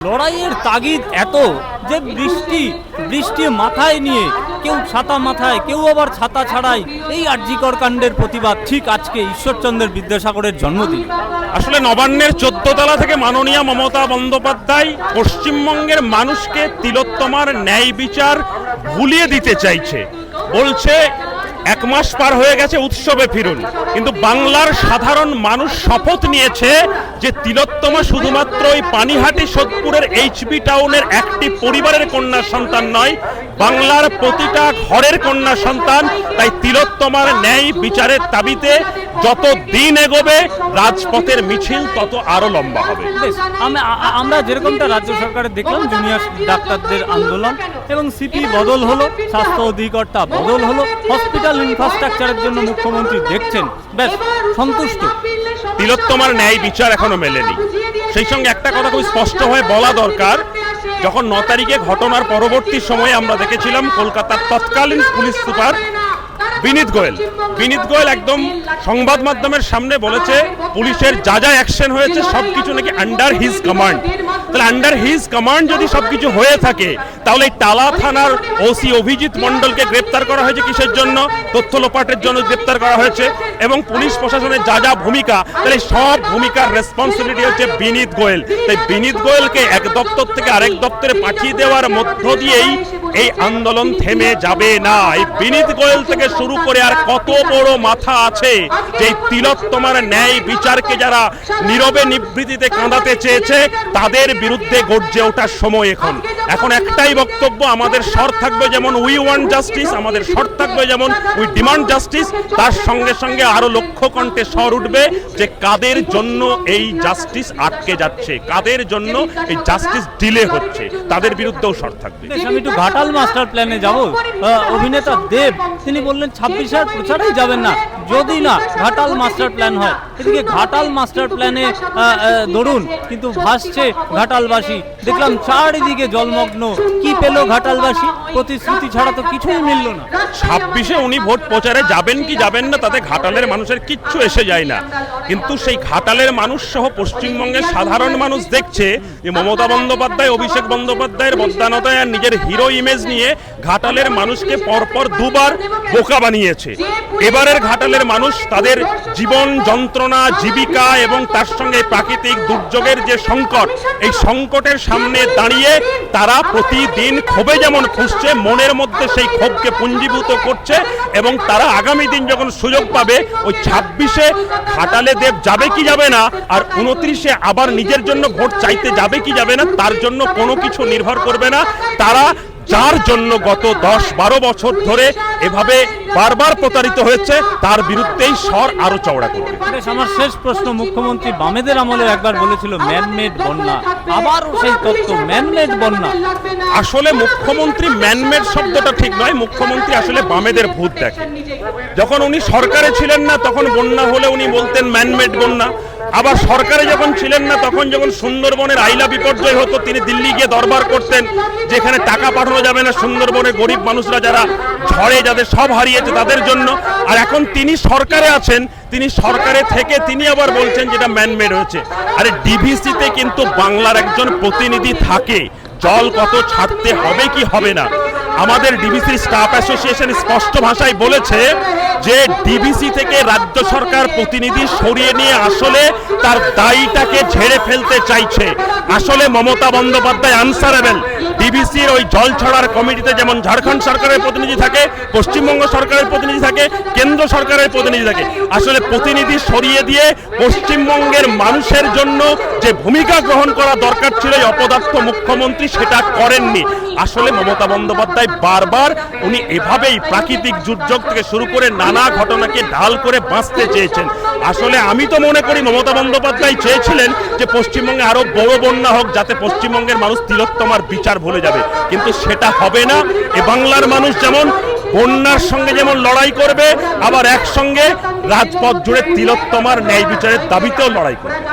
লড়াইয়ের তাগিদ এত যে বৃষ্টি বৃষ্টি মাথায় নিয়ে, কেউ ছাতা মাথায়, কেউ আবার ছাতা ছাড়াই এই আর্যিকর কাণ্ডের প্রতিবাদ ঠিক আজকে ঈশ্বরচন্দ্রের বিদ্যাসাগরের জন্মদিন। আসলে নবান্নের চোদ্দ তলা থেকে মাননীয় মমতা বন্দ্যোপাধ্যায় পশ্চিমবঙ্গের মানুষকে তিলোত্তমার ন্যায় বিচার ভুলিয়ে দিতে চাইছে। বলছে এক মাস পার হয়ে গেছে উৎসবে ফিরুন। কিন্তু বাংলার সাধারণ মানুষ শপথ নিয়েছে যে তিলোত্তমা শুধুমাত্র ওই পানিহাটি সোদপুরের এইচবি টাউনের একটি পরিবারের কন্যা সন্তান নয়, বাংলার প্রতিটা ঘরের কন্যা সন্তান। তাই তিলোত্তমার ন্যায় বিচারের দাবিতে যত দিন এগোবে রাজপথের মিছিল তত আরও লম্বা হবে। আমরা যেরকমটা রাজ্য সরকারের দেখলাম জুনিয়র ডাক্তারদের আন্দোলন এবং সিপি বদল হলো স্বাস্থ্য অধিকর্তা বদল হলো হসপিটাল ইনফ্রাস্ট্রাকচারের জন্য মুখ্যমন্ত্রী দেখছেন। বেশ সন্তুষ্ট। তিলোত্তমার ন্যায় বিচার এখনও মেলেনি। সেই সঙ্গে একটা কথা খুব স্পষ্ট হয়ে বলা দরকার যখন ন তারিখে ঘটনার পরবর্তী সময়ে আমরা দেখেছিলাম কলকাতার তৎকালীন পুলিশ সুপার বিনীত গোয়েল। বিনীত গোয়েল একদম সংবাদ মাধ্যমের সামনে বলেছে, পুলিশের যা যা অ্যাকশন হয়েছে, সবকিছু নাকি আন্ডার হিজ কমান্ড তাহলে আন্ডার হিজ কমান্ড যদি সবকিছু হয়ে থাকে, তাহলে এই টালা থানার ওসি অভিজিৎ মণ্ডলকে গ্রেপ্তার করা হয়েছে কিসের জন্য? তথ্য লোপাটের জন্য গ্রেপ্তার করা হয়েছে। এবং পুলিশ প্রশাসনের যা যা ভূমিকা, তাহলে সব ভূমিকার রেসপন্সিবিলিটি হচ্ছে বিনীত গোয়েল। তাই বিনীত গোয়েলকে এক দপ্তর থেকে আরেক দপ্তরে পাঠিয়ে দেওয়ার মধ্য দিয়েই এই আন্দোলন থেমে যাবে না। এই বিনীত গোয়েল থেকে শুরু করে আর কত বড় মাথা আছে যে তিলক তোমার ন্যায় বিচারকে যারা নীরবে নিবৃত্তিতে কাঁদাতে চেয়েছে, তাদের বিরুদ্ধে গর্জে ওঠার সময় এখন। এখন একটাই বক্তব্য, আমাদের স্বর থাকবে যেমন উই ওয়ান্ট জাস্টিস আমাদের স্বর থাকবে যেমন উই ডিমান্ড জাস্টিস তার সঙ্গে সঙ্গে আরও লক্ষ্য কণ্ঠে স্বর উঠবে যে কাদের জন্য এই জাস্টিস আটকে যাচ্ছে, কাদের জন্য এই জাস্টিস ডিলে হচ্ছে, তাদের বিরুদ্ধেও স্বর থাকবে। আমি একটু ঘাটাল মাস্টার প্ল্যানে যাব। অভিনেতা দেব, তিনি বললেন ছাব্বিশ আর প্রচারেই যাবেন না, যদি না ঘাটাল মাস্টার প্ল্যান হয়। এদিকে ঘাটাল মাস্টার প্ল্যানে দরুন কিন্তু ভাসছে ঘাটালবাসী। দেখলাম চারিদিকে জলমগ্ন। কি পেল ঘাটালবাসী? প্রতিশ্রুতি ছাড়া তো কিছুই মিলল না। ছাব্বিশে উনি ভোট প্রচারে যাবেন কি যাবেন না তাতে ঘাটালের মানুষের কিচ্ছু এসে যায় না। কিন্তু সেই ঘাটালের মানুষ সহ পশ্চিমবঙ্গের সাধারণ মানুষ দেখছে যে মমতা বন্দ্যোপাধ্যায় অভিষেক বন্দ্যোপাধ্যায়ের বদানতায় আর নিজের হিরো ইমেজ নিয়ে ঘাটালের মানুষকে পরপর দুবার বোকা বানিয়েছে। এবারের ঘাটালের মানুষ তাদের জীবন যন্ত্রণা জীবিকা এবং তার সঙ্গে প্রাকৃতিক দুর্যোগের যে সংকট, এই সংকটের সামনে দাঁড়িয়ে তারা প্রতিদিন ক্ষোভে যেমন খুঁজছে, মনের মধ্যে সেই ক্ষোভকে পুঞ্জীভূত করছে এবং তারা আগামী দিন যখন সুযোগ পাবে, ওই ছাব্বিশে খাটালে দেব যাবে কি যাবে না আর উনত্রিশে আবার নিজের জন্য ভোট চাইতে যাবে কি যাবে না, তার জন্য কোনো কিছু নির্ভর করবে না। তারা যার জন্য গত দশ বারো বছর ধরে এভাবে বারবার প্রতারিত হয়েছে তার বিরুদ্ধেই স্বর আরও চওড়া করবে। আমার শেষ প্রশ্ন মুখ্যমন্ত্রী বামেদের আমলে একবার বলেছিল ম্যানমেড বন্যা। আবারও সেই তত্ত্ব ম্যানমেড বন্যা। আসলে মুখ্যমন্ত্রী ম্যানমেড শব্দটা ঠিক নয় মুখ্যমন্ত্রী আসলে বামেদের ভূত দেখে যখন উনি সরকারে ছিলেন না তখন বন্যা হলে উনি বলতেন ম্যানমেড বন্যা। আবার সরকারে যখন ছিলেন না, তখন যখন সুন্দরবনের আইলা বিপর্যয় হতো, তিনি দিল্লি গিয়ে দরবার করতেন, যেখানে টাকা পাঠানো যাবে না সুন্দরবনের গরিব মানুষরা যারা ঝড়ে, যাদের সব হারিয়েছে তাদের জন্য। আর এখন তিনি সরকারে আছেন, তিনি সরকারে থেকে তিনি আবার বলছেন যেটা ম্যানমেড হয়েছে। আরে ডিভিসিতে কিন্তু বাংলার একজন প্রতিনিধি থাকে, জল কত ছাড়তে হবে কি হবে না। আমাদের ডিবিসি স্টাফ অ্যাসোসিয়েশন স্পষ্ট ভাষায় বলেছে যে ডিবিসি থেকে রাজ্য সরকার প্রতিনিধি সরিয়ে নিয়ে আসলে তার দায়ীটাকে ঝেড়ে ফেলতে চাইছে। আসলে মমতা বন্দ্যোপাধ্যায় আনসারেবেল। ডিবিসির ওই জল ছড়ার কমিটিতে যেমন ঝাড়খণ্ড সরকারের প্রতিনিধি থাকে, পশ্চিমবঙ্গ সরকারের প্রতিনিধি থাকে, কেন্দ্র সরকারের প্রতিনিধি থাকে। আসলে প্রতিনিধি সরিয়ে দিয়ে পশ্চিমবঙ্গের মানুষের জন্য যে ভূমিকা গ্রহণ করা দরকার ছিল এই অপদার্থ মুখ্যমন্ত্রী সেটা করেননি। আসলে মমতা বন্দ্যোপাধ্যায় বারবার উনি এভাবেই প্রাকৃতিক দুর্যোগ থেকে শুরু করে নানা ঘটনাকে ঢাল করে বাঁচতে চেয়েছেন। আসলে আমি তো মনে করি মমতা বন্দ্যোপাধ্যায় চেয়েছিলেন যে পশ্চিমবঙ্গে আরও বড় বন্যা হোক, যাতে পশ্চিমবঙ্গের মানুষ তিলোত্তমার বিচার ভুলে যাবে। কিন্তু সেটা হবে না। এ বাংলার মানুষ যেমন বন্যার সঙ্গে যেমন লড়াই করবে, আবার একসঙ্গে রাজপথ জুড়ে তিলোত্তমার ন্যায় বিচারের দাবিতেও লড়াই করবে।